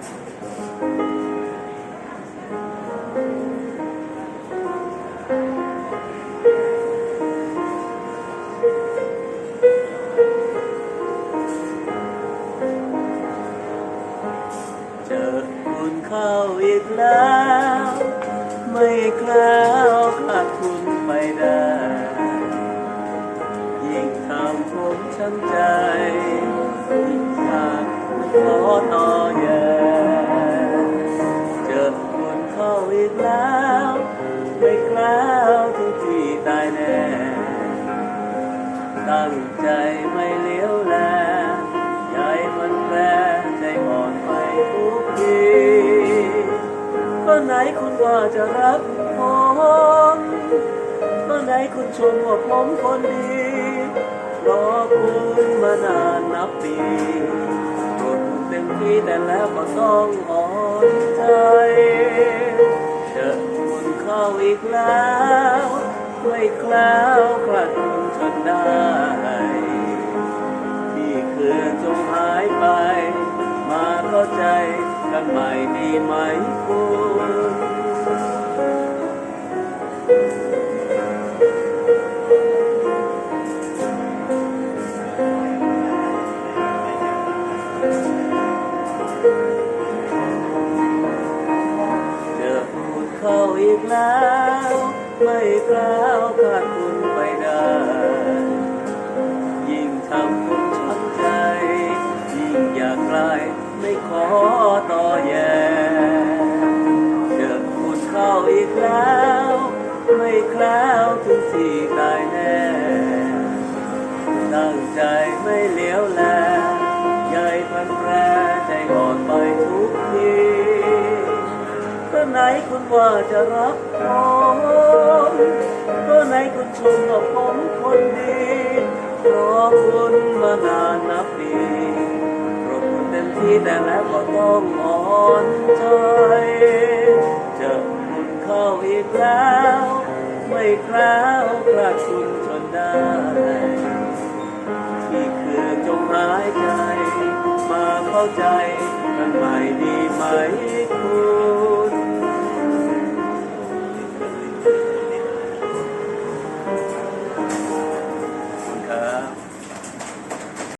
เจอคุณเข้าอีกแล้ว ไม่คล้วขาดคุณไปได้ ยิ่งทำผมช้ำใจยิ่งอยากขอต่อ ตั้งใจไม่เลี้ยวแลใหญ่มันแปรใจอ่อนไปทุกทีก็ไหนคุณว่าจะรักผมก็ไหนคุณชมว่าผมคนดีรอคุณมานานนับปีโปรดคุณเต็มที่แต่แล้วก็ต้องอ่อนใจเจอคุณเข้าอีกแล้ว ไม่คล้วคลาดคุณจนได้ ที่เคือจงหายไป มาเข้าใจกันใหม่ดีไหมคุณเจอคุณเข้าอีกแล้ว ไม่ขอต่อแย่เจอคุณเข้าอีกแล้ว ไม่คล้วถึงที่ตายแน่ ตั้งใจไม่เลี้ยวแลใหญ่พันแรใจอ่อนไปทุกทีก็ไหนคุณว่าจะรักผมก็ไหนคุณชมว่าผมคนดีรอคุณมานาน แต่แล้วก็ต้องอ่อนใจเจอคุณเข้าอีกแล้ว ไม่คล้วคลาดคุณจนได้ ที่คือจงหายใจ มาเข้าใจกันใหม่ดีไหมคุณ